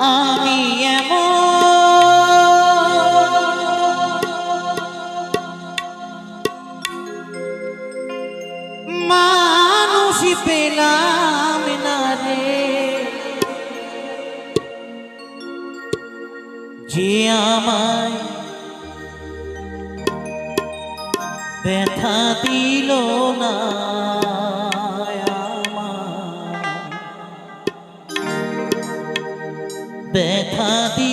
আমি মানুষ পেলাম না রে। যে আমায় ব্যথা দিল না। ব্যথা দিল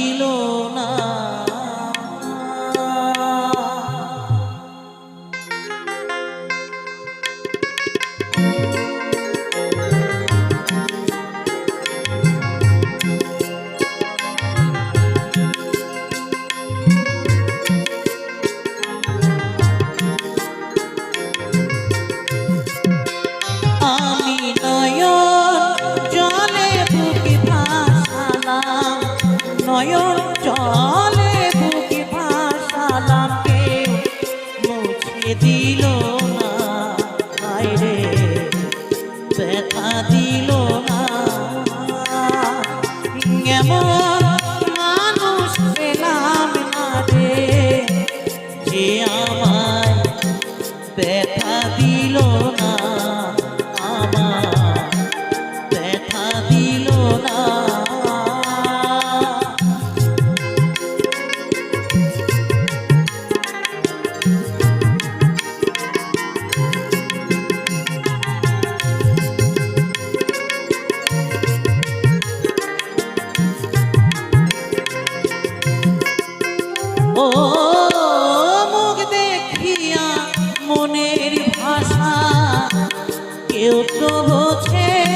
নয়ন চলে বুকে ভাষা কেউ মুছে দিল ও মুখ দেখিয়া মনের ভাষা কেউ তো বোঝে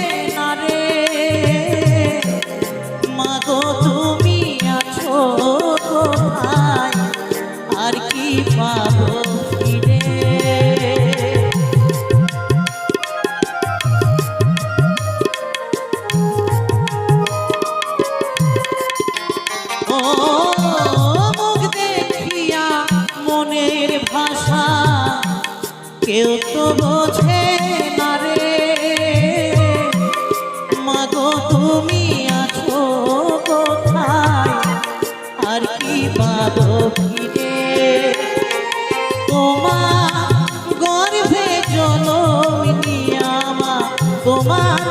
কেউ তো বোঝে না রে। মাগো, তুমি আছো কোথায়? আর কি পাবো ফিরে? তোমার গর্ভে জনমিনি মা তোমার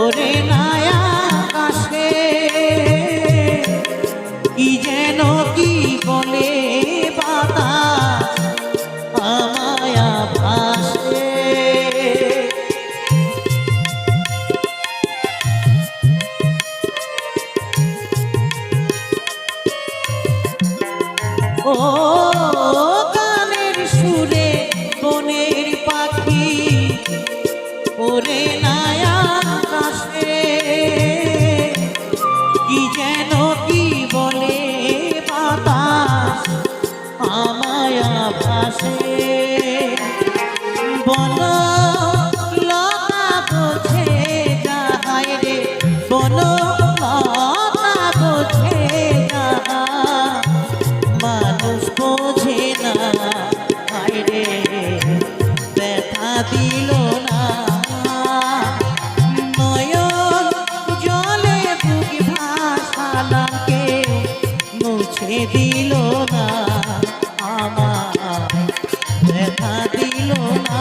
ওরে নায়া কাশে, কি যেন কি বলে বাতাস আমায়া ভাসে। ও সুরে বনের পাখি, ওরে নায়া কাশে কি যেন কি বলে বাতাস আমায়া ভাসে বল দিল না আমার ব্যথা দিল না।